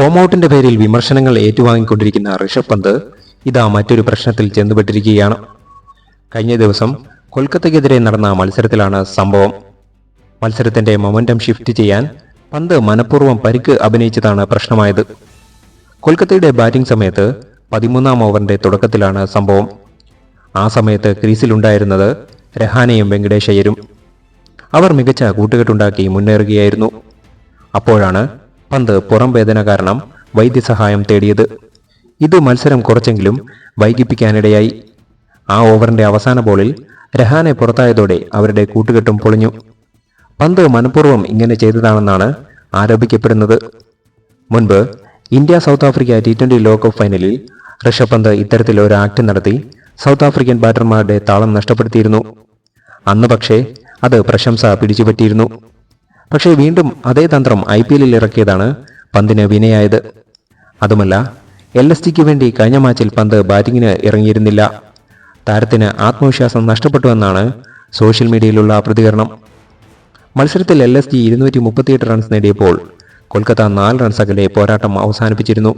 Form ഔട്ടിന്റെ പേരിൽ വിമർശനങ്ങൾ ഏറ്റുവാങ്ങിക്കൊണ്ടിരിക്കുന്ന ഋഷഭ് പന്ത് ഇതാ മറ്റൊരു പ്രശ്നത്തിൽ ചെന്നുപെട്ടിരിക്കുകയാണ്. കഴിഞ്ഞ ദിവസം കൊൽക്കത്തയ്ക്കെതിരെ നടന്ന മത്സരത്തിലാണ് സംഭവം. മത്സരത്തിന്റെ മൊമെന്റം ഷിഫ്റ്റ് ചെയ്യാൻ പന്ത് മനഃപൂർവം പരിക്ക് അഭിനയിച്ചതാണ് പ്രശ്നമായത്. കൊൽക്കത്തയുടെ ബാറ്റിംഗ് സമയത്ത് പതിമൂന്നാം ഓവറിന്റെ തുടക്കത്തിലാണ് സംഭവം. ആ സമയത്ത് ക്രീസിലുണ്ടായിരുന്നത് രഹാനയും വെങ്കടേഷ് അയ്യരും അവർ മികച്ച കൂട്ടുകെട്ടുണ്ടാക്കി മുന്നേറുകയായിരുന്നു. അപ്പോഴാണ് പന്ത് പുറം വേദന കാരണം വൈദ്യസഹായം തേടിയത്. ഇത് മത്സരം കുറച്ചെങ്കിലും വൈകിപ്പിക്കാനിടയായി. ആ ഓവറിന്റെ അവസാന ബോളിൽ രഹാനെ പുറത്തായതോടെ അവരുടെ കൂട്ടുകെട്ടും പൊളിഞ്ഞു. പന്ത് മനഃപൂർവം ഇങ്ങനെ ചെയ്തതാണെന്നാണ് ആരോപിക്കപ്പെടുന്നത്. മുൻപ് India South Africa T twenty ലോകകപ്പ് ഫൈനലിൽ ഋഷഭ് പന്ത് ഇത്തരത്തിൽ ഒരു ആക്ട് നടത്തി സൗത്ത് ആഫ്രിക്കൻ ബാറ്റർമാരുടെ താളം നഷ്ടപ്പെടുത്തിയിരുന്നു. അന്ന് പക്ഷേ അത് പ്രശംസ പിടിച്ചുപറ്റിയിരുന്നു. പക്ഷേ വീണ്ടും അതേ തന്ത്രം ഐ പി എല്ലിൽ ഇറക്കിയതാണ് പന്തിന് വിനയായത്. അതുമല്ല എൽ എസ് ടിക്ക് വേണ്ടി കഴിഞ്ഞ മാച്ചിൽ പന്ത് ബാറ്റിങ്ങിന് ഇറങ്ങിയിരുന്നില്ല. താരത്തിന് ആത്മവിശ്വാസം നഷ്ടപ്പെട്ടുവെന്നാണ് സോഷ്യൽ മീഡിയയിലുള്ള പ്രതികരണം. മത്സരത്തിൽ എൽ എസ് ജി ഇരുന്നൂറ്റി മുപ്പത്തിയെട്ട് റൺസ് നേടിയപ്പോൾ കൊൽക്കത്ത നാല് റൺസ് അകലെ പോരാട്ടം അവസാനിപ്പിച്ചിരുന്നു.